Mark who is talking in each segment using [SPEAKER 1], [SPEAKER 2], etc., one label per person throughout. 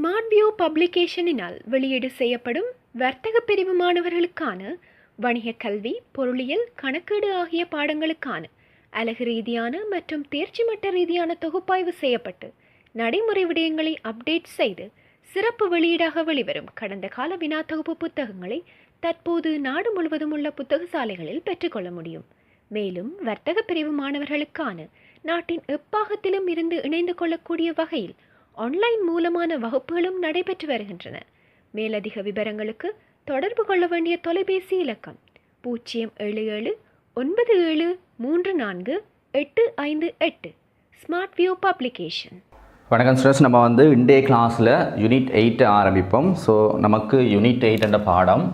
[SPEAKER 1] Smart view பப்ளிகேஷனினால் வெளியீடு செய்யப்படும் வர்த்தக பிரிவு மாணவர்களுக்கான வணிக கல்வி பொருளியல் கணக்கீடு ஆகிய பாடங்களுக்கான அலகு ரீதியான மற்றும் தேர்ச்சி மட்ட ரீதியான தொகுப்பாய்வு செய்யப்பட்டு நடைமுறை விடயங்களை அப்டேட் செய்து சிறப்பு வெளியீடாக வெளிவரும். கடந்த கால வினா தொகுப்பு புத்தகங்களை தற்போது நாடு முழுவதும் உள்ள புத்தக சாலைகளில் பெற்றுக்கொள்ள முடியும். மேலும் வர்த்தக பிரிவு மாணவர்களுக்கான நாட்டின் எப்பாகத்திலும் இருந்து இணைந்து கொள்ளக்கூடிய வகையில் ஆன்லைன் மூலமான வகுப்புகளும் நடைபெற்று வருகின்றன. மேலதிக விவரங்களுக்கு தொடர்பு கொள்ள வேண்டிய தொலைபேசி இலக்கம் பூஜ்ஜியம் ஏழு ஏழு ஒன்பது ஏழு மூன்று நான்கு எட்டு ஐந்து எட்டு. ஸ்மார்ட் வியூ பப்ளிகேஷன்
[SPEAKER 2] வணக்கம் ஸ்டூடெண்ட்ஸ் நம்ம வந்து இன்டே கிளாஸில் யூனிட் எயிட் ஆரம்பிப்போம். ஸோ நமக்கு யூனிட் எயிட் என்ற பாடம்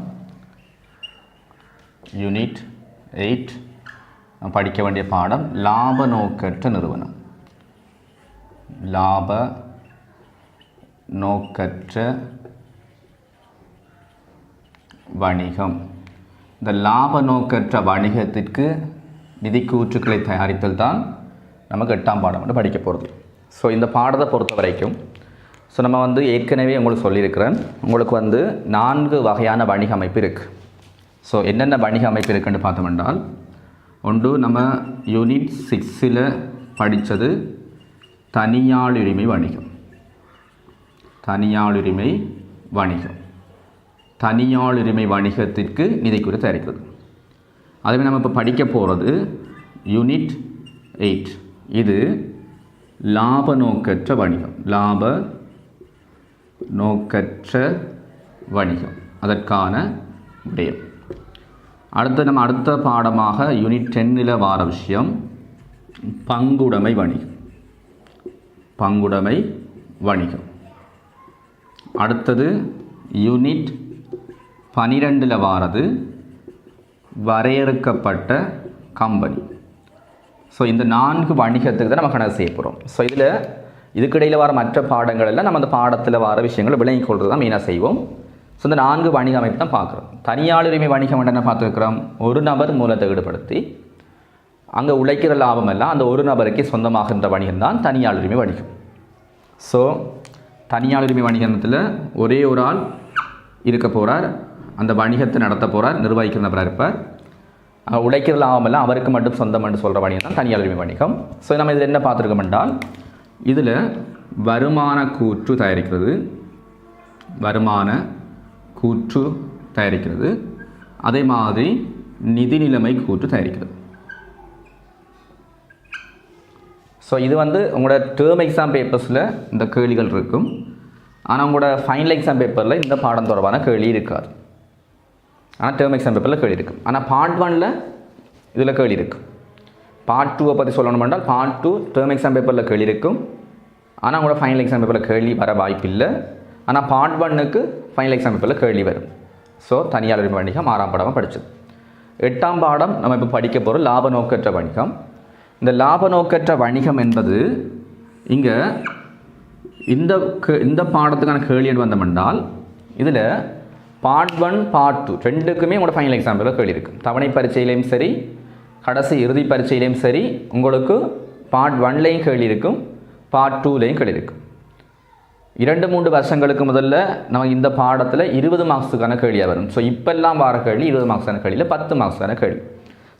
[SPEAKER 2] யூனிட் எயிட் படிக்க வேண்டிய பாடம் லாப நோக்கற்ற நிறுவனம். லாப நோக்கற்ற வணிகம். இந்த லாப நோக்கற்ற வணிகத்திற்கு நிதிக்கூற்றுக்களை தயாரித்தல் தான் நமக்கு எட்டாம் பாடம் வந்து படிக்க போகிறது. ஸோ இந்த பாடத்தை பொறுத்த வரைக்கும் ஸோ நம்ம வந்து ஏற்கனவே உங்களுக்கு சொல்லியிருக்கிறேன். உங்களுக்கு வந்து நான்கு வகையான வணிக அமைப்பு இருக்குது ஸோ என்னென்ன வணிக அமைப்பு இருக்குன்னு பார்த்தோம்னால் ஒன்று நம்ம யூனிட் சிக்ஸில் படித்தது தனியாளுரிமை வணிகம். தனியாளுரிமை வணிகம். தனியாளுரிமை வணிகத்திற்கு நிதி குறித்து அறிக்கிறது அதுவே நம்ம இப்போ படிக்க போகிறது யூனிட் எயிட். இது லாப நோக்கற்ற வணிகம். லாப நோக்கற்ற வணிகம். அதற்கான விடயம். அடுத்து நம்ம அடுத்த பாடமாக யூனிட் டென்னில் வார விஷயம் பங்குடைமை வணிகம். பங்குடைமை வணிகம். அடுத்தது யூனிட் பனிரெண்டில் வாரது வரையறுக்கப்பட்ட கம்பெனி. ஸோ இந்த நான்கு வணிகத்துக்கு தான் நம்ம கணக்கு செய்ய போகிறோம் ஸோ இதில் இதுக்கிடையில் வர மற்ற பாடங்கள் எல்லாம் நம்ம அந்த பாடத்தில் வர விஷயங்களை விளங்கிக் கொள்வது தான் மெயினாக செய்வோம். ஸோ இந்த நான்கு வணிக அமைப்பு தான் பார்க்குறோம். தனியாளுரிமை வணிகம் என்ன பார்த்துருக்குறோம். ஒரு நபர் மூலத்தை ஈடுபடுத்தி அங்கே உழைக்கிற லாபம் எல்லாம் அந்த ஒரு நபருக்கு சொந்தமாகின்ற வணிகம் தான் தனியாளுரிமை வணிகம். ஸோ தனியார் உரிமை வணிகத்தில் ஒரே ஒரு ஆள் இருக்க போகிறார் அந்த வணிகத்தை நடத்த போகிறார் நிர்வகிக்கிற நபராக இருப்பார். உழைக்கிற லாபம் எல்லாம் அவருக்கு மட்டும் சொந்தம் என்று சொல்கிற வணிகம் தான் தனியார் உரிமை வணிகம் ஸோ நம்ம இதில் என்ன பார்த்துருக்கோம் என்றால் இதில் வருமான கூற்று தயாரிக்கிறது. வருமான கூற்று தயாரிக்கிறது. அதே மாதிரி நிதி நிலைமை கூற்று தயாரிக்கிறது. ஸோ இது வந்து உங்களோட டேர்ம் எக்ஸாம் பேப்பர்ஸில் இந்த கேள்விகள் இருக்கும். ஆனால் உங்களோட ஃபைனல் எக்ஸாம் பேப்பரில் இந்த பாடம் தொடர்பான கேள்வி இருக்காது. ஆனால் டேர்ம் எக்ஸாம் பேப்பரில் கேள்வி இருக்கும். ஆனால் பார்ட் ஒனில் இதில் கேள்வி இருக்கும். பார்ட் டூவை பற்றி சொல்லணும் என்றால் பார்ட் டூ டேர்ம் எக்ஸாம் பேப்பரில் கேள்வி இருக்கும். ஆனால் உங்களோட ஃபைனல் எக்ஸாம் பேப்பரில் கேள்வி வர வாய்ப்பு இல்லை ஆனால் பார்ட் ஒன்னுக்கு ஃபைனல் எக்ஸாம் பேப்பரில் கேள்வி வரும். ஸோ தனியார் வணிகம் ஆறாம் பாடமாக படித்தது எட்டாம் பாடம் நம்ம இப்போ படிக்க போகிற லாப நோக்கற்ற வணிகம். இந்த லாப நோக்கற்ற வணிகம் என்பது இங்கே இந்த இந்த பாடத்துக்கான கேள்வி என்ன வந்தோம்னால் இதில் பார்ட் ஒன் பார்ட் டூ ரெண்டுக்குமே உங்களோட ஃபைனல் எக்ஸாம்பிளில் கேள்வி இருக்கும் தவணை பரீட்சையிலையும் சரி கடைசி இறுதி பரீட்சையிலையும் சரி உங்களுக்கு பார்ட் ஒன்லேயும் கேள்வி இருக்கும் பார்ட் டூலேயும் கேள்வி இருக்கும் இரண்டு மூன்று வருஷங்களுக்கு முதல்ல நம்ம இந்த பாடத்தில் இருபது மார்க்ஸுக்கான கேள்வியாக வரும். ஸோ இப்போல்லாம் வர கேள்வி இருபது மார்க்ஸான கேள்வியில் பத்து மார்க்ஸான கேள்வி.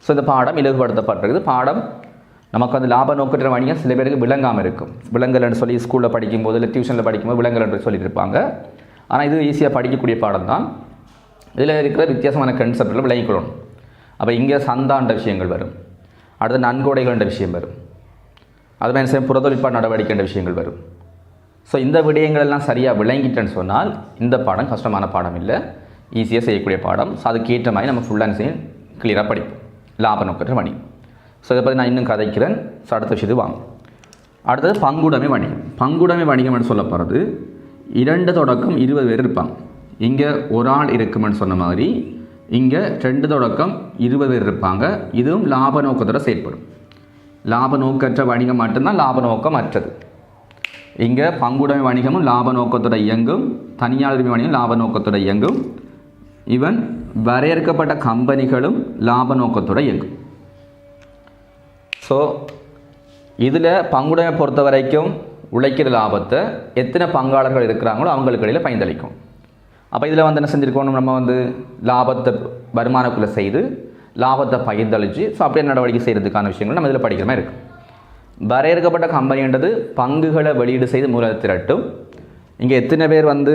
[SPEAKER 2] ஸோ இந்த பாடம் இலகுபடுத்தப்பட்டிருக்குது. பாடம் நமக்கு வந்து லாப நோக்கற்ற வணிகம் சில பேருக்கு விளங்காமல் இருக்கும். விலங்கல்னு சொல்லி ஸ்கூலில் படிக்கும்போது இல்லை டியூஷனில் படிக்கும்போது விலங்கல் சொல்லி சொல்லியிருப்பாங்க ஆனால் இது ஈஸியாக படிக்கக்கூடிய பாடம் தான் இதில் இருக்கிற வித்தியாசமான கன்செப்டில் விளங்கிக்கொள்ளணும் அப்போ இங்கே சந்தான்ற விஷயங்கள் வரும். அடுத்து நன்கொடைகள்ன்ற விஷயம் வரும். அது மாதிரி செய்ய புறத்தொழிற்பாடு நடவடிக்கைன்ற விஷயங்கள் வரும். ஸோ இந்த விடயங்கள் எல்லாம் சரியாக விளங்கிட்டேன்னு சொன்னால் இந்த பாடம் கஷ்டமான பாடம் இல்லை. ஈஸியாக செய்யக்கூடிய பாடம். ஸோ அதுக்கேற்ற மாதிரி நம்ம ஃபுல் அண்ட் செய்யும் கிளியராக படிப்போம். லாப நோக்கற்ற வணிகம். ஸோ இதை பற்றி நான் இன்னும் கதைக்கிறேன். ஸோ அடுத்த விஷயத்து வாங்க. அடுத்தது பங்குடைமை வணிகம். பங்குடைமை வணிகம்னு சொல்ல போகிறது இரண்டு தொடக்கம் இருபது பேர் இருப்பாங்க. இங்கே ஒரு ஆள் இருக்குமென்னு சொன்ன மாதிரி இங்கே ரெண்டு தொடக்கம் இருபது பேர் இருப்பாங்க. இதுவும் லாப நோக்கத்தோட செயற்படும் லாப நோக்கற்ற வணிகம் மட்டும்தான் லாப நோக்கம் அற்றது. இங்கே பங்குடைமை வணிகமும் லாப நோக்கத்தோட இயங்கும். தனியார் உரிமை வணிகம் லாப நோக்கத்தோட இயங்கும். ஈவன் வரையறுக்கப்பட்ட கம்பெனிகளும் லாப நோக்கத்தோட இயங்கும். ஸோ இதில் பங்குடைய பொறுத்த வரைக்கும் உழைக்கிற லாபத்தை எத்தனை பங்காளர்கள் இருக்கிறாங்களோ அவங்களுக்கு இடையில் பயந்தளிக்கும் அப்போ இதில் வந்து என்ன செஞ்சுருக்கோம் நம்ம வந்து லாபத்தை வருமானக்குள்ளே செய்து லாபத்தை பகிர்ந்தளிச்சு ஸோ அப்படியே நடவடிக்கை செய்கிறதுக்கான விஷயங்கள் நம்ம இதில் படிக்கிற மாதிரி இருக்கும் வரையறுக்கப்பட்ட கம்பெனின்றது பங்குகளை வெளியீடு செய்து மூலத்தை திரட்டும். இங்கே எத்தனை பேர் வந்து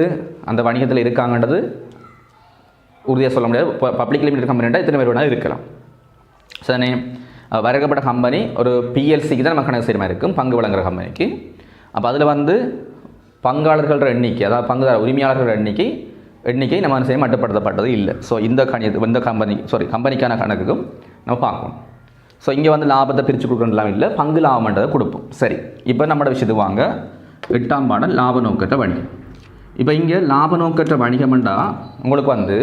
[SPEAKER 2] அந்த வணிகத்தில் இருக்காங்கன்றது உறுதியாக சொல்ல முடியாது. பப்ளிக் லிமிடெட் கம்பெனின்றால் எத்தனை பேர் வேணால் இருக்கலாம். சரிண்ணே அஹ் கம்பெனி ஒரு பிஎல்சிக்கு தான் நம்ம கணக்கு செய்கிற மாதிரி இருக்கும். பங்கு வழங்குற கம்பெனிக்கு அப்போ அதில் வந்து பங்காளர்கள எண்ணிக்கை அதாவது பங்குதார உரிமையாளர்கள் எண்ணிக்கை எண்ணிக்கை நம்ம செய்ய மட்டுப்படுத்தப்பட்டது இல்லை. ஸோ இந்த கணி இந்த கம்பெனி சாரி கம்பெனிக்கான கணக்குக்கும் நம்ம பார்க்கணும். ஸோ இங்கே வந்து லாபத்தை பிரித்து கொடுக்கணும்லாம் இல்லை. பங்கு லாபம்ன்றதை கொடுப்போம். சரி இப்போ நம்மளோட விஷயத்துக்கு வாங்க. எட்டாம் பாடம் லாப நோக்கற்ற வணிகம். இப்போ இங்கே லாப நோக்கற்ற வணிகம்ன்றா உங்களுக்கு வந்து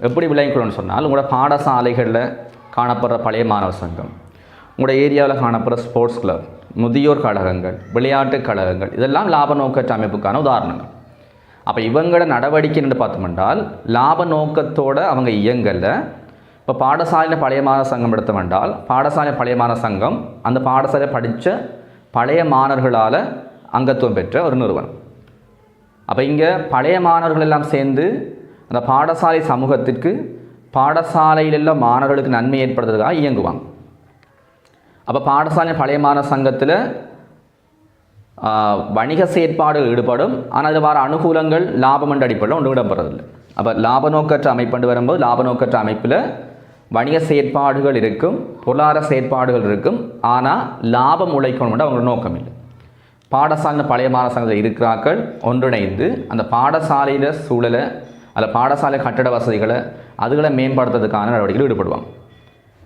[SPEAKER 2] எப்படி விளைவிக்கணும்னு சொன்னால் உங்களோட பாடசாலைகளில் காணப்படுற பழைய மாணவர் சங்கம். உங்களோட ஏரியாவில் காணப்படுற ஸ்போர்ட்ஸ் கிளப் முதியோர் கழகங்கள் விளையாட்டு கழகங்கள் இதெல்லாம் லாப நோக்கற்ற அமைப்புக்கான உதாரணங்கள். அப்போ இவங்களோட நடவடிக்கைன்னு பார்த்தோம்னால் லாப நோக்கத்தோடு அவங்க இயங்கலை. இப்போ பாடசாலையில் பழைய மாணவர் சங்கம் எடுத்தோம்னால் பாடசாலை பழைய மாணவர் சங்கம் அந்த பாடசாலை படித்த பழைய மாணவர்களால் அங்கத்துவம் பெற்ற ஒரு நிறுவனம். அப்போ இங்கே பழைய மாணவர்கள் எல்லாம் சேர்ந்து அந்த பாடசாலை சமூகத்திற்கு பாடசாலையில் உள்ள மாணவர்களுக்கு நன்மை ஏற்படுத்துறதுக்காக இயங்குவாங்க. அப்போ பாடசாலை பழைய மாணவர் சங்கத்தில் வணிக செயற்பாடுகள் ஈடுபடும். ஆனால் அதில் வர அனுகூலங்கள் லாபம் என்ற அடிப்படையில் ஒன்று இடம்பெறதில்லை. அப்போ லாப நோக்கற்ற அமைப்பு வரும்போது லாப நோக்கற்ற அமைப்பில் வணிக செயற்பாடுகள் இருக்கும் பொருளாதார செயற்பாடுகள் இருக்கும். ஆனால் லாபம் உழைக்கணும் அவங்களோட நோக்கம் இல்லை பாடசாலை பழைய மாணவ சங்கத்தில் இருக்கிறார்கள் ஒன்றிணைந்து அந்த பாடசாலையில் சூழலை அல்ல பாடசாலை கட்டட வசதிகளை அதுகளை மேம்படுத்துறதுக்கான நடவடிக்கையில் ஈடுபடுவாங்க.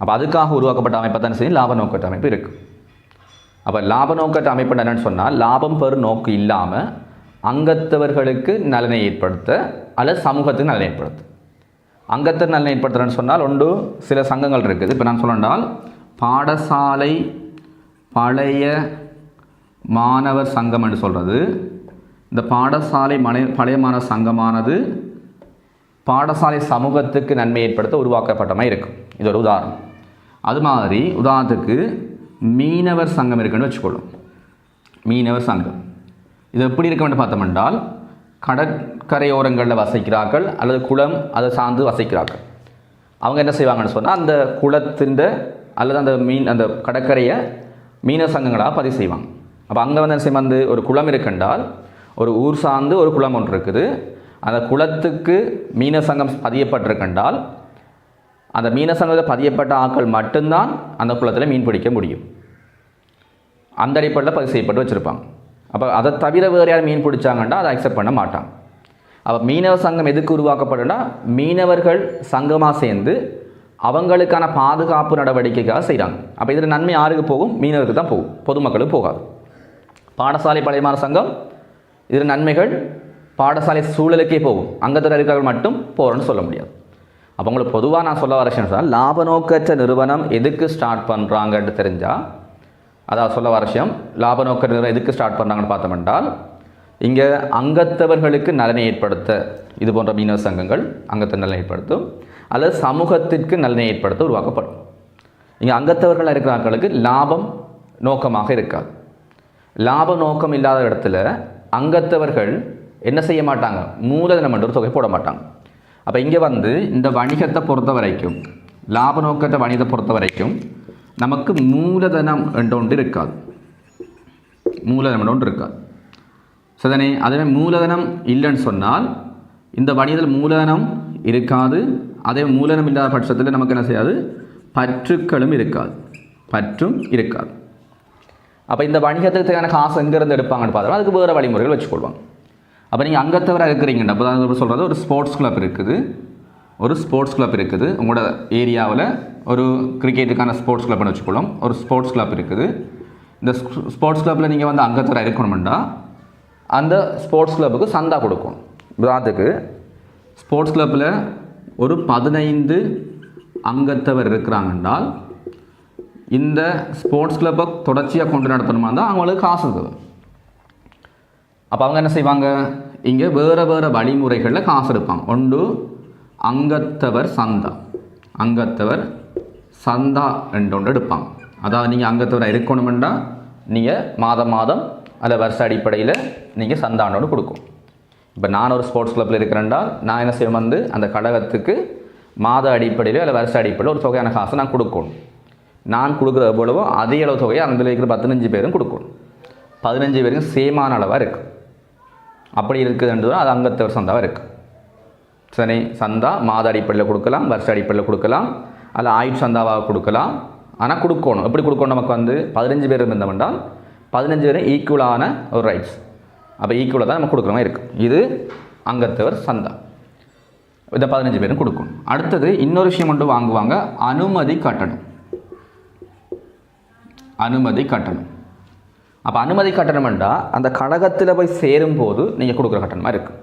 [SPEAKER 2] அப்போ அதுக்காக உருவாக்கப்பட்ட அமைப்பை தான் சரி லாப நோக்கற்ற அமைப்பு இருக்குது அப்போ லாப நோக்கற்ற அமைப்பு என்னென்னு சொன்னால் லாபம் பெறும் நோக்கு இல்லாமல் அங்கத்தவர்களுக்கு நலனை ஏற்படுத்த அல்லது சமூகத்துக்கு நலனை ஏற்படுத்த. அங்கத்தர் நலனை ஏற்படுத்துறேன்னு சொன்னால் ஒன்று சில சங்கங்கள் இருக்குது. இப்போ நான் சொல்லண்டால் பாடசாலை பழைய மாணவர் சங்கம் என்று சொல்கிறது இந்த பாடசாலை மனை பழைய மாணவர் சங்கமானது பாடசாலை சமூகத்துக்கு நன்மை ஏற்படுத்த உருவாக்கப்பட்டமை இருக்கும் இது ஒரு உதாரணம். அது மாதிரி உதாரணத்துக்கு மீனவர் சங்கம் இருக்குன்னு வச்சுக்கொள்ளும். மீனவர் சங்கம். இது எப்படி இருக்குன்னு பார்த்தோம்னால் கடற்கரையோரங்களில் வசிக்கிறார்கள் அல்லது குளம் அதை சார்ந்து வசிக்கிறார்கள். அவங்க என்ன செய்வாங்கன்னு சொன்னால் அந்த குளத்தின் அல்லது அந்த மீன் அந்த கடற்கரையை மீன சங்கங்களாக பதிவு செய்வாங்க. அப்போ அங்கே வந்து என்ன செய்யும்? வந்து ஒரு குளம் இருக்குன்றால் ஒரு ஊர் சார்ந்து ஒரு குளம் ஒன்று இருக்குது. அந்த குளத்துக்கு மீன சங்கம் பதியப்பட்டிருக்கின்றால் அந்த மீன சங்கத்தில் பதியப்பட்ட ஆட்கள் மட்டும்தான் அந்த குளத்தில் மீன் பிடிக்க முடியும். அந்த அடிப்படையில் பதிவு செய்யப்பட்டு வச்சுருப்பாங்க. அப்போ அதை தவிர வேறு யார் மீன் பிடிச்சாங்கன்னா அதை அக்செப்ட் பண்ண மாட்டாங்க. அப்போ மீனவ சங்கம் எதுக்கு உருவாக்கப்படும்னா மீனவர்கள் சங்கமாக சேர்ந்து அவங்களுக்கான பாதுகாப்பு நடவடிக்கைக்காக செய்கிறாங்க அப்போ இதில் நன்மை யாருக்கு போகும்? மீனவருக்கு தான் போகும். பொதுமக்களுக்கு போகாது. பாடசாலை பழையமான சங்கம் இதில் நன்மைகள் பாடசாலை சூழலுக்கே போகும். அங்கத்தில் இருக்கிறவர்கள் மட்டும் போகிறோன்னு சொல்ல முடியாது. அப்போ உங்களுக்கு பொதுவாக நான் சொல்ல வர விஷயம் சொன்னால் லாப நோக்கற்ற நிறுவனம் எதுக்கு ஸ்டார்ட் பண்ணுறாங்கன்னு தெரிஞ்சால் அதாவது சொல்ல வர விஷயம் லாப நோக்க நிறுவனம் எதுக்கு ஸ்டார்ட் பண்ணுறாங்கன்னு பார்த்தோம்னால் இங்கே அங்கத்தவர்களுக்கு நலனை ஏற்படுத்த இது போன்ற மீனவ சங்கங்கள் அங்கத்தை நலனை ஏற்படுத்தும் அல்லது சமூகத்திற்கு நலனை ஏற்படுத்த உருவாக்கப்படும். இங்கே அங்கத்தவர்களாக இருக்கிற ஆட்களுக்கு லாபம் நோக்கமாக இருக்காது. லாப நோக்கம் இல்லாத இடத்துல அங்கத்தவர்கள் என்ன செய்ய மாட்டாங்க? மூலதனம் என்ற தொகை போட மாட்டாங்க. அப்போ இங்கே வந்து இந்த வணிகத்தை பொறுத்த வரைக்கும் லாப நோக்கத்தை வணிகத்தை பொறுத்த வரைக்கும் நமக்கு மூலதனம் என்ற இருக்காது. மூலதனம் கொண்டு இருக்காது. சதனே அதுவே மூலதனம் இல்லைன்னு சொன்னால் இந்த வணிகத்தில் மூலதனம் இருக்காது அதே மூலதனம் இல்லாத பட்சத்தில் நமக்கு என்ன செய்யாது? பற்றுக்களும் இருக்காது. பற்றும் இருக்காது. அப்போ இந்த வணிகத்துக்கு தேவையான காசு எங்கேருந்து எடுப்பாங்கன்னு பார்த்தோம்னா அதுக்கு வேறு வழிமுறைகள் வச்சுக்கொள்வாங்க. அப்போ நீங்கள் அங்கத்தவராக இருக்கிறீங்கன்னு அப்போ தான் சொல்கிறது ஒரு ஸ்போர்ட்ஸ் கிளப் இருக்குது. ஒரு ஸ்போர்ட்ஸ் கிளப் இருக்குது. உங்களோட ஏரியாவில் ஒரு கிரிக்கெட்டுக்கான ஸ்போர்ட்ஸ் கிளப்னு வச்சுக்கொள்ளும். ஒரு ஸ்போர்ட்ஸ் கிளப் இருக்குது. இந்த ஸ்போர்ட்ஸ் கிளப்பில் நீங்கள் வந்து அங்கத்தவராக இருக்கணும்னா அந்த ஸ்போர்ட்ஸ் கிளப்புக்கு சந்தா கொடுக்கணும். உதாரணத்துக்கு ஸ்போர்ட்ஸ் கிளப்பில் ஒரு பதினைந்து அங்கத்தவர் இருக்கிறாங்கன்றால் இந்த ஸ்போர்ட்ஸ் கிளப்பை தொடர்ச்சியாக கொண்டு நடத்தணுமா இருந்தால் அவங்களுக்கு காசு இருக்குது. அப்போ அவங்க என்ன செய்வாங்க? இங்கே வேறு வேறு வழிமுறைகளில் காசு எடுப்பாங்க. ஒன்று அங்கத்தவர் சந்தா. அங்கத்தவர் சந்தா ரெண்டு ஒன்று எடுப்பாங்க. அதாவது நீங்கள் அங்கத்தவராக இருக்கணுமெண்டா நீங்கள் மாதம் மாதம் அல்ல வருஷ அடிப்படையில் நீங்கள் சந்தானோடு கொடுக்கும். இப்போ நான் ஒரு ஸ்போர்ட்ஸ் கிளப்பில் இருக்கிறேன்டா நான் என்ன செய்வேன் வந்து அந்த கழகத்துக்கு மாத அடிப்படையில் இல்லை வருஷ அடிப்படையில் ஒரு தொகையான காசை நான் கொடுக்கணும். நான் கொடுக்குற எவ்வளவோ அதே அளவு தொகையை அந்த இருக்கிற பதினஞ்சு பேரும் கொடுக்கணும். பதினஞ்சு பேருக்கும் சேமான அளவாக இருக்குது அப்படி இருக்குதுன்றது அது அங்கத்தவர் சந்தாவாக இருக்குது சரி சந்தா மாத அடிப்படையில் கொடுக்கலாம் வருஷ அடிப்படையில் கொடுக்கலாம் அல்ல ஆயுட் சந்தாவாக கொடுக்கலாம். ஆனால் கொடுக்கணும். எப்படி கொடுக்கணும் நமக்கு வந்து? பதினஞ்சு பேர் இருந்தோம்னால் பதினஞ்சு பேரும் ஈக்குவலான ஒரு ரைட்ஸ் அப்போ ஈக்குவலாக தான் நம்ம கொடுக்குற மாதிரி இருக்குது இது அங்கத்தவர் சந்தா. இந்த பதினஞ்சு பேரும் கொடுக்கணும். அடுத்தது இன்னொரு விஷயம் மட்டும் வாங்குவாங்க. அனுமதி கட்டணம். அனுமதி கட்டணம். அப்போ அனுமதி கட்டணம்ன்றா அந்த கழகத்தில் போய் சேரும்போது நீங்கள் கொடுக்குற கட்டணமாக இருக்குது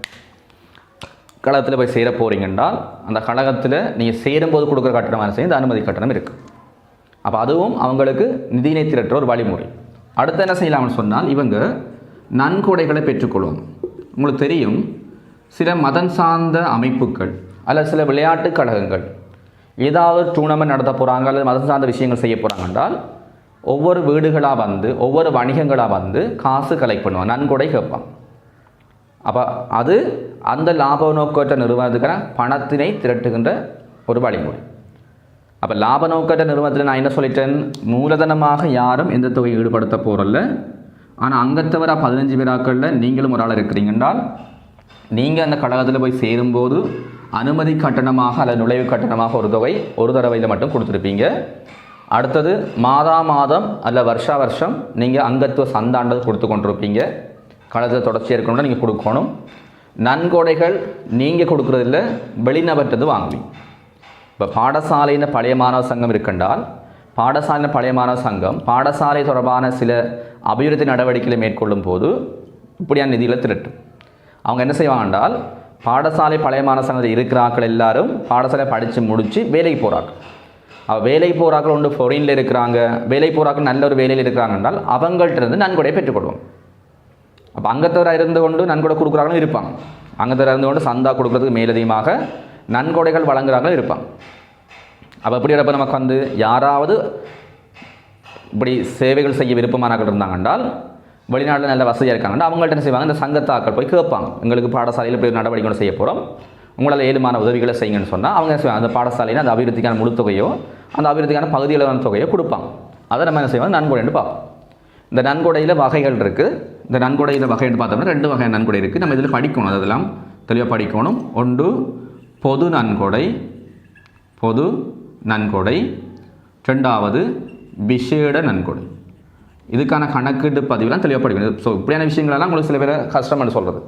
[SPEAKER 2] கழகத்தில் போய் சேர போகிறீங்கன்றால் அந்த கழகத்தில் நீங்கள் சேரும்போது கொடுக்குற கட்டணமாக சேர்ந்து இந்த அனுமதி கட்டணம் இருக்குது அப்போ அதுவும் அவங்களுக்கு நிதியினை திரட்டுற ஒரு வழிமுறை. அடுத்து என்ன செய்யலாம்னு சொன்னால் இவங்க நன்கொடைகளை பெற்றுக்கொள்ளும் உங்களுக்கு தெரியும் சில மதம் சார்ந்த அமைப்புகள் அல்லது சில விளையாட்டு கழகங்கள் ஏதாவது டூர்னமெண்ட் நடத்த போகிறாங்க அல்லது மதம் சார்ந்த விஷயங்கள் செய்ய போகிறாங்க என்றால் ஒவ்வொரு வீடுகளாக வந்து ஒவ்வொரு வணிகங்களாக வந்து காசு கலெக்ட் பண்ணுவான் நன்கொடை கேட்பான் அப்போ அது அந்த லாப நோக்கற்ற நிறுவனத்துக்கான பணத்தினை திரட்டுகின்ற ஒரு வழிமுறை. அப்போ லாப நோக்கற்ற நிறுவனத்தில் நான் என்ன சொல்லிட்டேன்? மூலதனமாக யாரும் எந்த தொகையை ஈடுபடுத்த போகிறல்ல ஆனால் அங்கத்தவராக பதினஞ்சு பேராக்களில் நீங்களும் ஒரு ஆள் இருக்கிறீங்க என்றால் நீங்கள் அந்த கழகத்தில் போய் சேரும்போது அனுமதி கட்டணமாக அல்லது நுழைவு கட்டணமாக ஒரு தொகை ஒரு தடவையில் மட்டும் கொடுத்துருப்பீங்க. அடுத்தது மாதா மாதம் அல்ல வருஷா வருஷம். நீங்கள் அங்கத்துவ சந்தாண்டது கொடுத்து கொண்டிருப்பீங்க. கழகத்தில் தொடர்ச்சியாக இருக்கணும்னா நீங்கள் கொடுக்கணும். நன்கொடைகள் நீங்கள் கொடுக்குறதில்ல வெளிநபற்றது வாங்குவீங்க. இப்போ பாடசாலையின் பழைய மாணவ சங்கம் இருக்கின்றால் பாடசாலையின் பழைய மாணவ சங்கம் பாடசாலை தொடர்பான சில அபிவிருத்தி நடவடிக்கைகளை மேற்கொள்ளும் போது இப்படியான நிதியில் திரட்டும். அவங்க என்ன செய்வாங்க என்றால் பாடசாலை பழைய மாணவ சங்கத்தில் இருக்கிற ஆட்கள் எல்லாரும் பாடசாலை படித்து முடித்து வேலைக்கு போகிறாங்க வேலை வேலைக்கு போகிறாக்கள் ஒன்று ஃபொரினில் இருக்கிறாங்க. வேலை போகிறாக்கள் நல்ல ஒரு வேலையில் இருக்கிறாங்க என்றால் அவங்கள்ட்ட இருந்து நன்கொடையை பெற்றுக்கொள்வோம். அப்போ அங்கத்தவராக இருந்து கொண்டு நன்கொடை கொடுக்குறாங்களும் இருப்பாங்க. அங்கத்தவராக இருந்து கொண்டு சந்தா கொடுக்குறதுக்கு மேலதிகமாக நன்கொடைகள் வழங்குறாங்களும் இருப்பாங்க. அப்போ எப்படி இருப்ப நமக்கு வந்து யாராவது இப்படி சேவைகள் செய்ய விருப்பமானாக்கள் இருந்தாங்கன்றால் வெளிநாட்டில் நல்ல வசதியாக இருக்காங்கன்னா அவங்கள்ட்ட என்ன செய்வாங்க? இந்த சங்கத்தாக்கள் போய் கேட்பாங்க. எங்களுக்கு பாடசாலையில் இப்படி நடவடிக்கை செய்ய போகிறோம் உங்களால் ஏழுமான உதவிகளை செய்யுங்கன்னு சொன்னால் அவங்க அந்த பாடசாலையில் அந்த அபிவிருத்திக்கான முழு தொகையோ அந்த அபிவிருத்திக்கான பகுதியிலான தொகையோ கொடுப்பாங்க. அதை நம்ம என்ன செய்வோம்? நன்கொடைன்னு பார்ப்போம். இந்த நன்கொடையில் வகைகள் இருக்குது இந்த நன்கொடையில் வகைன்னு பார்த்தோம்னா ரெண்டு வகை நன்கொடை இருக்குது நம்ம இதில் படிக்கணும். அதெல்லாம் தெளிவாக படிக்கணும். ஒன்று பொது நன்கொடை. பொது நன்கொடை. ரெண்டாவது விசேட நன்கொடை. இதுக்கான கணக்கீடு பதிவுலாம் தெளிவாக படிக்கணும். ஸோ இப்படியான விஷயங்களெல்லாம் உங்களுக்கு சில பேர் கஷ்டம்னு சொல்கிறது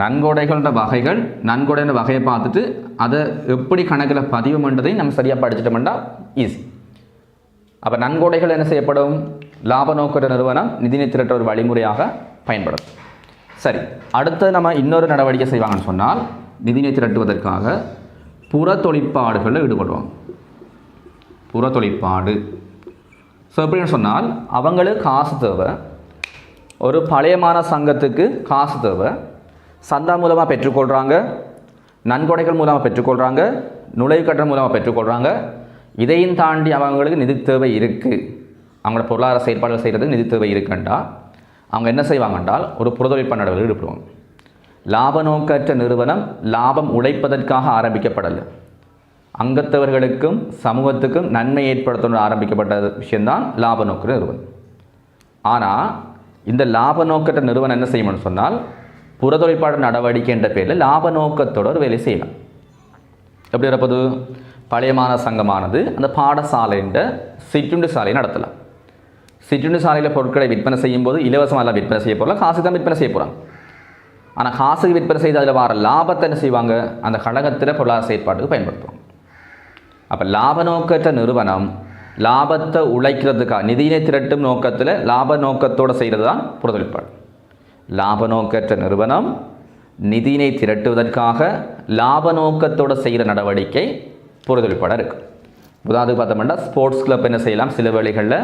[SPEAKER 2] நன்கொடைகளோட வகைகள் நன்கொடைன்ற வகையை பார்த்துட்டு அதை எப்படி கணக்கில் பதிவு பண்ணுறதையும் நம்ம சரியாக படிச்சிட்டோம்னா ஈஸி அப்போ நன்கொடைகள் என்ன செய்யப்படும்? லாப நோக்கிற நிறுவனம் நிதிநிலை திரட்ட ஒரு வழிமுறையாக பயன்படும். சரி அடுத்து நம்ம இன்னொரு நடவடிக்கை செய்வாங்கன்னு சொன்னால் நிதிநிலை திரட்டுவதற்காக புற தொழிற்பாடுகளில் ஈடுபடுவாங்க. புற தொழிற்பாடு. ஸோ எப்படின்னு சொன்னால் அவங்களுக்கு காசு தேவை. ஒரு பழையமான சங்கத்துக்கு காசு தேவை. சந்தா மூலமாக பெற்றுக்கொள்கிறாங்க நன்கொடைகள் மூலமாக பெற்றுக்கொள்கிறாங்க நுழைவு கட்டணம் மூலமாக பெற்றுக்கொள்கிறாங்க இதையும் தாண்டி அவங்களுக்கு நிதி தேவை இருக்குது அவங்களோட பொருளாதார செயல்பாடுகள் செய்கிறதுக்கு நிதி தேவை இருக்குண்டா அவங்க என்ன செய்வாங்க என்றால் ஒரு புறதொழிற்ப நடவடிக்கை ஈடுபடுவாங்க. லாப நோக்கற்ற நிறுவனம் லாபம் உழைப்பதற்காக ஆரம்பிக்கப்படலை. அங்கத்தவர்களுக்கும் சமூகத்துக்கும் நன்மை ஏற்படுத்தணும் ஆரம்பிக்கப்பட்ட விஷயம்தான் லாப நோக்க நிறுவனம். ஆனால் இந்த லாப நோக்கற்ற நிறுவனம் என்ன செய்யணும்னு சொன்னால் புறதொழிற்பாடு நடவடிக்கை என்ற பேரில் லாப நோக்கத்தோடு ஒரு வேலை செய்யலாம். எப்படி இருப்பது பழைய மாணவ சங்கமானது அந்த பாடசாலைன்ற சிற்றுண்டு சாலையை நடத்தலாம். சிற்றுண்டு சாலையில் பொருட்களை விற்பனை செய்யும்போது இலவசமாக விற்பனை செய்ய போகலாம் காசு தான் விற்பனை செய்ய போகிறாங்க ஆனால் காசுக்கு விற்பனை செய்து அதில் வர லாபத்தை என்ன செய்வாங்க? அந்த கழகத்தில் பொருளாதார செயற்பாட்டுக்கு பயன்படுத்துவாங்க. அப்போ லாப நோக்கற்ற நிறுவனம் லாபத்தை உழைக்கிறதுக்காக நிதியினை திரட்டும் நோக்கத்தில் லாப நோக்கத்தோடு செய்கிறது தான் புறதொழிற்பாடு லாப நோக்கற்ற நிறுவனம் நிதியினை திரட்டுவதற்காக லாப நோக்கத்தோடு செய்கிற நடவடிக்கை புறதொழிற்பாடாக இருக்குது உதாவது பார்த்தோம்னா ஸ்போர்ட்ஸ் கிளப் என்ன செய்யலாம்? சில வேளைகளில்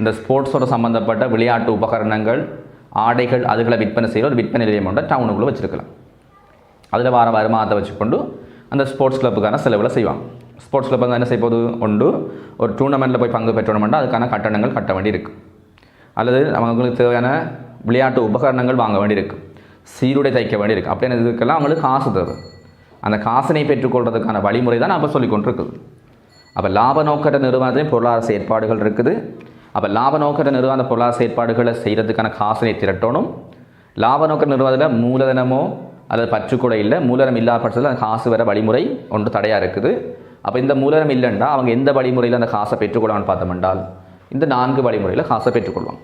[SPEAKER 2] இந்த ஸ்போர்ட்ஸோட சம்மந்தப்பட்ட விளையாட்டு உபகரணங்கள் ஆடைகள் அதுகளை விற்பனை செய்கிற ஒரு விற்பனை நிலையம் ஒன்றை டவுனுக்குள்ளே வச்சுருக்கலாம். அதில் வார வருமானத்தை வச்சுக்கொண்டு அந்த ஸ்போர்ட்ஸ் கிளப்புக்கான செலவில் செய்வாங்க. ஸ்போர்ட்ஸ் கிளப் வந்து என்ன செய்ய போகுது? ஒரு டூர்னமெண்ட்டில் போய் பங்கு பெற்றோம்னா அதுக்கான கட்டணங்கள் கட்ட வேண்டி இருக்குது அல்லது அவங்களுக்கு தேவையான விளையாட்டு உபகரணங்கள் வாங்க வேண்டியிருக்கு. சீருடை தைக்க வேண்டியிருக்கு. அப்படின்னு இதுக்கெல்லாம் அவங்களுக்கு காசு தேவை. அந்த காசினை பெற்றுக்கொள்வதற்கான வழிமுறை தான் நம்ம சொல்லி கொண்டிருக்குது. அப்போ லாப நோக்கற்ற நிறுவனத்திலையும் பொருளாதார செயற்பாடுகள் இருக்குது. அப்போ லாப நோக்கற்ற நிறுவன பொருளாதார செயற்பாடுகளை செய்கிறதுக்கான காசினை திரட்டணும். லாப நோக்க நிறுவனத்தில் மூலதனமோ அல்லது பற்றுக்கூட இல்லை மூலதனம் இல்லாத பட்சத்தில் அந்த காசு வர வழிமுறை ஒன்று தடையாக இருக்குது. அப்போ இந்த மூலதனம் இல்லைன்னா அவங்க எந்த வழிமுறையில் அந்த காசை பெற்றுக்கொள்வான்னு பார்த்தோம்னால் இந்த நான்கு வழிமுறையில் காசை பெற்றுக்கொள்வாங்க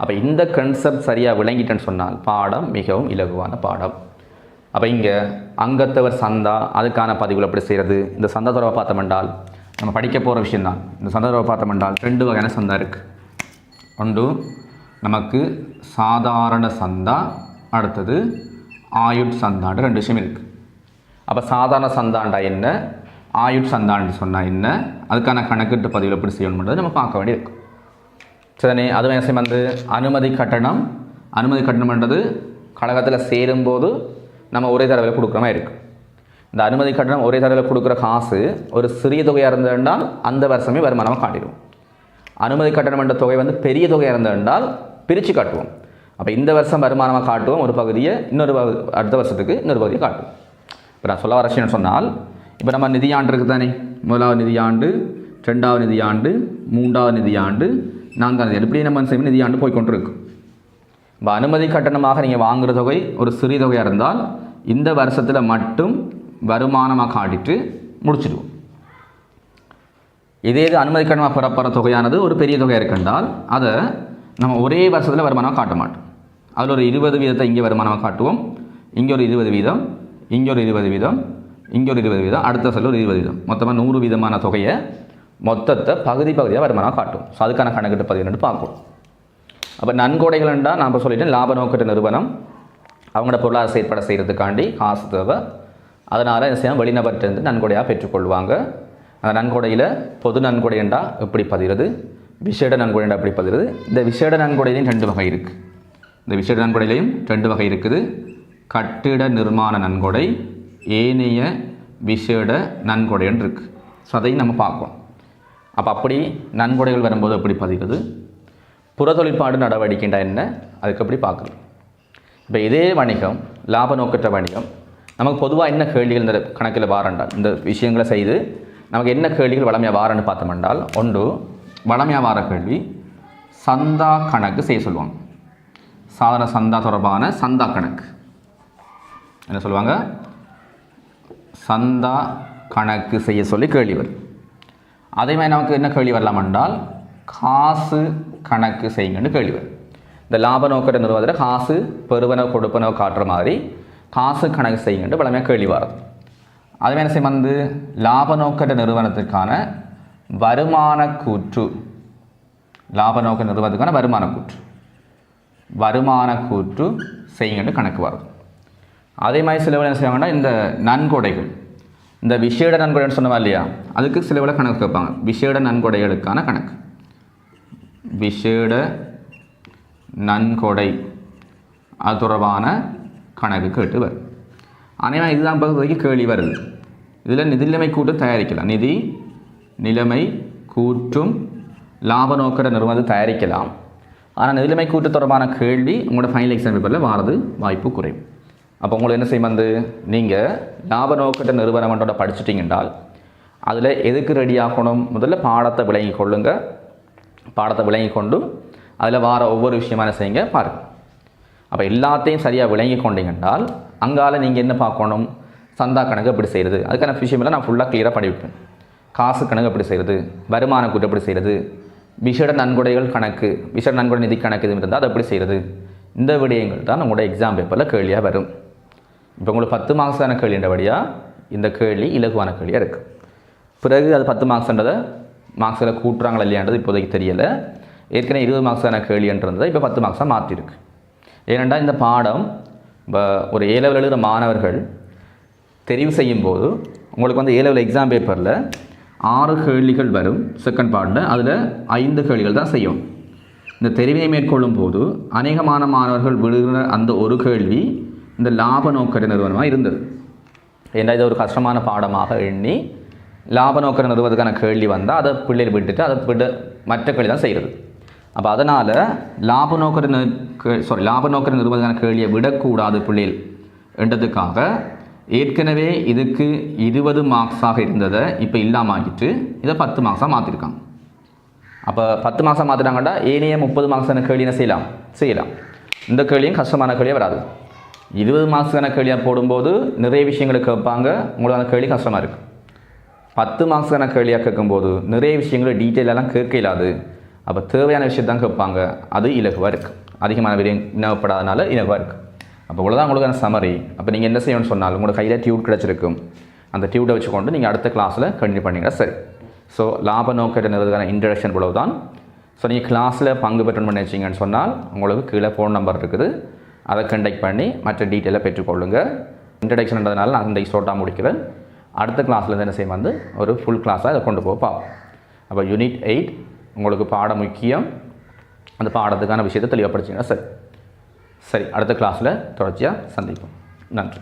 [SPEAKER 2] அப்போ இந்த கன்செப்ட் சரியாக விளங்கிட்டேன்னு சொன்னால் பாடம் மிகவும் இலகுவான பாடம். அப்போ இங்கே அங்கத்தவர் சந்தா அதுக்கான பதிவுகள் எப்படி செய்கிறது இந்த சந்தா தொடர்பை பார்த்தோம்னால் நம்ம படிக்க போகிற விஷயந்தான் இந்த சந்தா தொடர்பை பார்த்தோம்னால் ரெண்டு வகையான சந்தா இருக்குது ஒன்று நமக்கு சாதாரண சந்தா அடுத்தது ஆயுட் சந்தான்ற ரெண்டு விஷயம் இருக்குது அப்போ சாதாரண சந்தாண்டா என்ன? ஆயுட் சந்தான்னு சொன்னால் என்ன? அதுக்கான கணக்கிட்டு பதிவில் எப்படி செய்யணும்ன்றது நம்ம பார்க்க வேண்டியிருக்கு சரிதானே அது என்ன வந்து அனுமதி கட்டணம். அனுமதி கட்டணம்ன்றது கழகத்தில் சேரும்போது நம்ம ஒரே தடவை கொடுக்குற மாதிரி இருக்குது இந்த அனுமதி கட்டணம் ஒரே தடவை கொடுக்குற காசு ஒரு சிறிய தொகையாக இருந்ததுண்டால் அந்த வருஷமே வருமானமாக காட்டிடும் அனுமதி கட்டணம் என்ற தொகை வந்து பெரிய தொகையாக இருந்ததுண்டால் பிரித்து காட்டுவோம். அப்போ இந்த வருஷம் வருமானமாக காட்டுவோம். ஒரு பகுதியை இன்னொரு பகு- அடுத்த வருஷத்துக்கு இன்னொரு பகுதியை காட்டுவோம். இப்போ நான் சொல்ல வர சொன்னால் இப்போ நம்ம நிதியாண்டு இருக்குது தானே முதலாவது நிதியாண்டு ரெண்டாவது நிதியாண்டு மூன்றாவது நிதியாண்டு நாங்கள் நிதி இப்படி நம்ம செய்யும் நிதியாண்டு போய் இப்போ அனுமதி கட்டணமாக நீங்கள் வாங்குகிற தொகை ஒரு சிறிய தொகையாக இருந்தால் இந்த வருஷத்தில் மட்டும் வருமானமாக காட்டிட்டு முடிச்சிடுவோம். இதே இது அனுமதி கட்டணமாக பெறப்படுற தொகையானது ஒரு பெரிய தொகையாக இருக்கின்றால் அதை நம்ம ஒரே வருஷத்தில் வருமானமாக காட்ட மாட்டோம். அதில் ஒரு இருபது வீதத்தை இங்கே வருமானமாக காட்டுவோம். இங்கே ஒரு இருபது வீதம் இங்கே ஒரு இருபது வீதம் இங்கே ஒரு இருபது வீதம் அடுத்த வருஷத்தில் ஒரு இருபது வீதம். மொத்தமாக நூறு வீதமான தொகையை மொத்தத்தை பகுதி பகுதியாக வருமானம் காட்டும். ஸோ அதுக்கான கணக்கெட்டு பதிவு பார்க்கும் அப்போ நன்கொடைகள்ண்டா நாம் இப்போ சொல்லிட்டேன் லாப நோக்கற்ற நிறுவனம். அவங்களோட பொருளாதார செயற்பட செய்கிறதுக்காண்டி காசு தேவை. அதனால் என்ன செய்யணும்? வெளிநபர்கிட்டருந்து நன்கொடையாக பெற்றுக்கொள்வாங்க. அந்த நன்கொடையில் பொது நன்கொடைண்டா எப்படி பதிகிறது? விசேட நன்கொடைண்டா எப்படி பதிகிறது? இந்த விசேட நன்கொடையிலையும் ரெண்டு வகை இருக்குது இந்த விசேட நன்கொடையிலையும் ரெண்டு வகை இருக்குது. கட்டிட நிர்மாண நன்கொடை ஏனைய விசேட நன்கொடைன்னு இருக்குது ஸோ அதையும் நம்ம பார்க்கணும். அப்போ அப்படி நன்கொடைகள் வரும்போது எப்படி பதிவுது புற தொழிற்பாடு நடவடிக்கைண்டா என்ன? அதுக்கு எப்படி பார்க்கலாம் இப்போ இதே வணிகம் லாப நோக்கற்ற வணிகம் நமக்கு பொதுவாக என்ன கேள்விகள் இந்த கணக்கில் வாரண்டால் இந்த விஷயங்களை செய்து நமக்கு என்ன கேள்விகள் வளமையாக வாரன்னு பார்த்தோம்னால் ஒன்று வளமையாக வார கேள்வி சந்தா கணக்கு செய்ய சொல்லுவாங்க. சாதாரண சந்தா தொடர்பான சந்தா கணக்கு. என்ன சொல்லுவாங்க? சந்தா கணக்கு செய்ய சொல்லி கேள்வி வரும். அதே மாதிரி நமக்கு என்ன கேள்வி வரலாம் என்றால் காசு கணக்கு செய்யுங்கன்னு கேள்வி வரும். இந்த லாப நோக்கிற நிறுவனத்தில் காசு பெறுவனோ கொடுப்பனோ காட்டுற மாதிரி காசு கணக்கு செய்யுங்கன்னு பலமையாக கேள்வி வருது அதே மாதிரி செய்யும் வந்து லாப நோக்கற்ற நிறுவனத்திற்கான வருமான கூற்று. லாப நோக்க நிறுவனத்துக்கான வருமான கூற்று. வருமான கூற்று செய்யுங்கன்னு கணக்கு வரும். அதே மாதிரி சில என்ன செய்வாங்கன்னா இந்த நன்கொடைகள். இந்த விஷேட நன்கொடைன்னு சொன்னவா இல்லையா? அதுக்கு சில விட கணக்கு கேட்பாங்க. விஷேட நன்கொடைகளுக்கான கணக்கு. விஷேட நன்கொடை அது தொடர்பான கணக்கு கேட்டு வரும். ஆனால் இதுதான் பகுதிக்கு கேள்வி வருது. இதில் நிதி கூட்டு தயாரிக்கலாம் நிதி நிலைமை கூற்றும் லாப நோக்கட நிறுவனம் தயாரிக்கலாம். ஆனால் நிதிநிலைமை கூட்டு தொடர்பான கேள்வி உங்களோட ஃபைனல் எக்ஸாம் பேப்பரில் வாரது வாய்ப்பு குறையும். அப்போ உங்களுக்கு என்ன செய்யும் வந்து நீங்கள் லாப நோக்கட்ட நிறுவனமன்றோட படிச்சிட்டிங்கன்றால் அதில் எதுக்கு ரெடி ஆகணும்? முதல்ல பாடத்தை விளங்கி கொள்ளுங்க. பாடத்தை விளங்கி கொண்டு அதில் வார ஒவ்வொரு விஷயமா என்ன செய்யுங்க? பாருங்கள் அப்போ எல்லாத்தையும் சரியாக விளங்கி கொண்டீங்கன்றால் அங்கால நீங்கள் என்ன பார்க்கணும்? சந்தா கணக்கு எப்படி செய்கிறது அதுக்கான விஷயமெல்லாம் நான் ஃபுல்லாக கிளியராக படிப்பேன் காசு கணக்கு எப்படி செய்கிறது வருமான கூட்டு எப்படி செய்கிறது விஷட நன்கொடைகள் கணக்கு விஷட நன்கொடை நிதி கணக்கு இது இருந்தால் அதை எப்படி செய்கிறது இந்த விடயங்கள் தான் நம்மளோட எக்ஸாம் பேப்பரில் கேள்வியாக வரும். இப்போ உங்களுக்கு பத்து மார்க்ஸான கேள்வின்றபடியாக இந்த கேள்வி இலகுவான கேள்வியாக இருக்குது பிறகு அது பத்து மார்க்ஸ்ன்றதை மார்க்ஸில் கூட்டுறாங்களா இல்லையான்றது இப்போதைக்கு தெரியலை. ஏற்கனவே இருபது மார்க்ஸான கேள்வின்றதை இப்போ பத்து மார்க்ஸாக மாற்றிருக்கு ஏனெண்டா இந்த பாடம் இப்போ ஒரு ஏலவில் எழுதுகிற மாணவர்கள் தெரிவு செய்யும்போது உங்களுக்கு வந்து ஏலவில் எக்ஸாம் பேப்பரில் ஆறு கேள்விகள் வரும் செகண்ட் பார்ட்டில் அதில் ஐந்து கேள்விகள் தான் செய்யும். இந்த தெரிவினை மேற்கொள்ளும் போது அநேகமான மாணவர்கள் விடுகிற அந்த ஒரு கேள்வி இந்த லாப நோக்கற்ற நிறுவனமாக இருந்தது. ஏன்னா இது ஒரு கஷ்டமான பாடமாக எண்ணி லாப நோக்கற்ற நிறுவனத்துக்கான கேள்வி வந்தால் அதை பிள்ளையில் விட்டுட்டு அதை விட மற்ற கேள்வி தான் செய்கிறது அப்போ அதனால் லாப நோக்கிற சாரி லாப நோக்கிற நிறுவனத்துக்கான கேள்வியை விடக்கூடாது பிள்ளையில் என்றதுக்காக ஏற்கனவே இதுக்கு இருபது மார்க்ஸாக இருந்ததை இப்போ இல்லாமல் ஆகிட்டு இதை பத்து மார்க்ஸாக மாற்றிருக்காங்க அப்போ பத்து மாதம் மாற்றினாங்கடா ஏனைய முப்பது மாதம் கேள்வி என்ன செய்யலாம்? செய்யலாம். இந்த கேள்வியும் கஷ்டமான கேள்வியாக வராது. இருபது மாதத்துக்கான கேள்வியாக போடும்போது நிறைய விஷயங்களை கேட்பாங்க. உங்களுக்கான கேள்வி கஷ்டமாக இருக்குது பத்து மார்க்ஸுக்கான கேள்வியாக கேட்கும்போது நிறைய விஷயங்களை டீட்டெயிலெல்லாம் கேட்க இல்லாது அப்போ தேவையான விஷயத்தான் கேட்பாங்க. அது இலகுவாக இருக்குது அதிகமான விரையும் இனவப்படாதனால இலகுவாக இருக்குது அப்போ இவ்வளோதான் உங்களுக்கான சமரி அப்போ நீங்கள் என்ன செய்யணும்னு சொன்னால் உங்களுக்கு கையில் டியூட் கிடச்சிருக்கும். அந்த டியூட்டை வச்சுக்கொண்டு நீங்கள் அடுத்த கிளாஸில் கண்டினியூ பண்ணிங்கன்னா சரி. ஸோ லாப நோக்கிட்ட இன்ட்ரடக்ஷன் இவ்வளவு தான் ஸோ நீங்கள் கிளாஸில் பங்கு பெற்றணும் நினச்சிங்கன்னு சொன்னால் உங்களுக்கு கீழே ஃபோன் நம்பர் இருக்குது. அதை கண்டெக்ட் பண்ணி மற்ற டீட்டெயிலை பெற்றுக்கொள்ளுங்கள் இன்ட்ரடக்ஷன்ன்றதுனால நான் இந்த ஷோட்டாக முடிக்கிறேன். அடுத்த கிளாஸில் என்ன செய்யும்? வந்து ஒரு ஃபுல் கிளாஸாக அதை கொண்டு போப்பா அப்போ யூனிட் எயிட் உங்களுக்கு பாடம் முக்கியம். அந்த பாடத்துக்கான விஷயத்தை தெளிவாக படிச்சிங்கன்னா சரி. சரி அடுத்த கிளாஸில் தொடர்ச்சியாக சந்திப்போம். நன்றி.